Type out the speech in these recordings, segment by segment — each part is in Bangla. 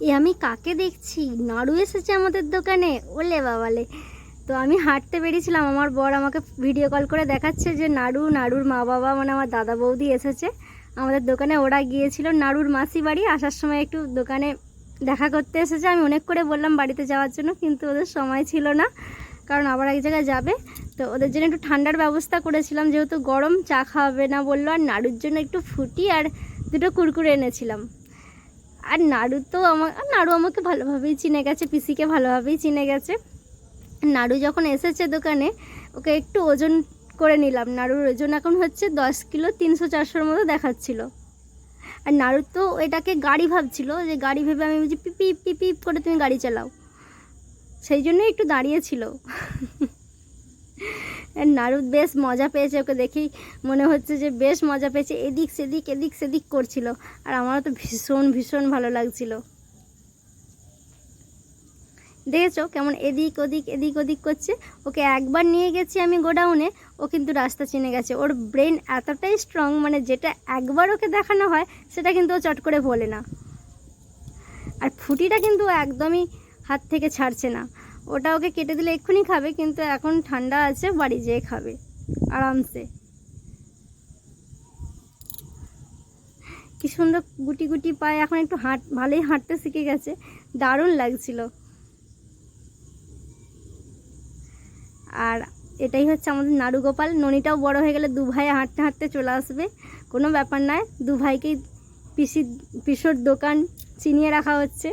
এ আমি কাকে দেখছি? নাড়ু এসেছে আমাদের দোকানে। ওলে বাবালে। তো আমি হাঁটতে বেরিয়েছিলাম। আমার বর আমাকে ভিডিও কল করে দেখাচ্ছে যে, নাড়ু, নাড়ুর মা বাবা মানে আমার দাদা বৌদি এসেছে। আমাদের দোকানে ওরা গিয়েছিল নাড়ুর মাসি বাড়ি। আসার সময় একটু দোকানে দেখা করতে এসেছে। আমি অনেক করে বললাম বাড়িতে যাওয়ার জন্য, কিন্তু ওদের সময় ছিল না। কারণ আবার এক জায়গায় যাবে। তো ওদের জন্য একটু ঠান্ডার ব্যবস্থা করেছিলাম। যেহেতু গরম, চা খাওয়াবে না বলল। আর নাড়ুর জন্য একটু ফুটি আর দুটো কুরকুরে এনেছিলাম। আর নাড়ু তো আমার নাড়ু আমাকে ভালোভাবেই চিনে গেছে, পিসিকে ভালোভাবেই চিনে গেছে। নাড়ু যখন এসেছে দোকানে, ওকে একটু ওজন করে নিলাম। নাড়ুর ওজন এখন হচ্ছে দশ কিলো তিনশো চারশোর মতো দেখাচ্ছিল। আর নাড়ু তো এটাকে গাড়ি ভাবছিল যে গাড়ি ভেবে আমি বলছি, পিপি পিপি করে তুমি গাড়ি চালাও। সেই জন্যই একটু দাঁড়িয়েছিল নাড়ু বেশ মজা পেয়েছে, ওকে দেখেই মনে হচ্ছে যে বেশ মজা পেয়েছে। এদিক সেদিক এদিক সেদিক করছিল। আর আমারও তো ভীষণ ভীষণ ভালো লাগছিল। দেখেছ কেমন এদিক ওদিক এদিক ওদিক করছে? ওকে একবার নিয়ে গেছি আমি গোডাউনে, ও কিন্তু রাস্তা চিনে গেছে। ওর ব্রেন এতটাই স্ট্রং মানে যেটা একবার ওকে দেখানো হয়, সেটা কিন্তু ও চট করে বলে না। আর ফুটিটা কিন্তু একদমই হাত থেকে ছাড়ছে না। ওটা ওকে কেটে দিলে এক্ষুনি খাবে, কিন্তু এখন ঠান্ডা আছে, বাড়ি যেয়ে খাবে, আরামসে। কি সুন্দর গুটি গুটি পায়ে এখন একটু হাঁট, ভালোই হাঁটতে শিখে গেছে, দারুণ লাগছিল। আর এটাই হচ্ছে আমাদের নাড়ু গোপাল ননিটাও বড় হয়ে গেলে দু হাঁটতে হাঁটতে চলে আসবে, কোনো ব্যাপার নয়, দু ভাইকেই পিসির, পিসোর দোকান চিনিয়ে রাখা হচ্ছে,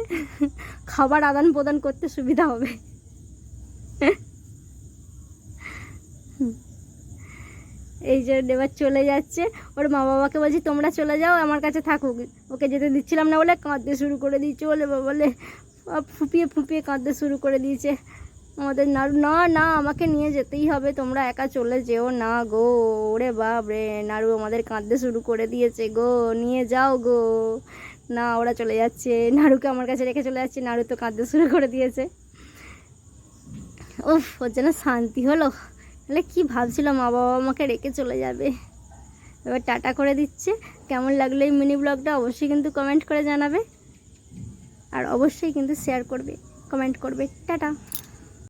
খাবার আদান প্রদান করতে সুবিধা হবে। এই যে এবার চলে যাচ্ছে। ওর মা বাবাকে বলছি, তোমরা চলে যাও, আমার কাছে থাকুক ওকে যেতে দিচ্ছিলাম না বলে কাঁদতে শুরু করে দিয়েছে বলে বলে ফুপিয়ে ফুপিয়ে কাঁদতে শুরু করে দিয়েছে। আমাদের নাড়ু না না, আমাকে নিয়ে যেতেই হবে, তোমরা একা চলে যেও না গো। ওরে বাপ রে নাড়ু আমাদের কাঁদতে শুরু করে দিয়েছে গো, নিয়ে যাও গো। না, ওরা চলে যাচ্ছে নাড়ুকে আমার কাছে রেখে চলে যাচ্ছে নাড়ু তো কাঁদতে শুরু করে দিয়েছে। উফ, ওর যেন শান্তি হলো। তাহলে কি ভাবছিল মা বাবা আমাকে রেখে চলে যাবে? এবার টাটা করে দিচ্ছে। কেমন লাগল এই মিনি ব্লগটা অবশ্যই কিন্তু কমেন্ট করে জানাবে। আর অবশ্যই কিন্তু শেয়ার করবে কমেন্ট করবে। টাটা।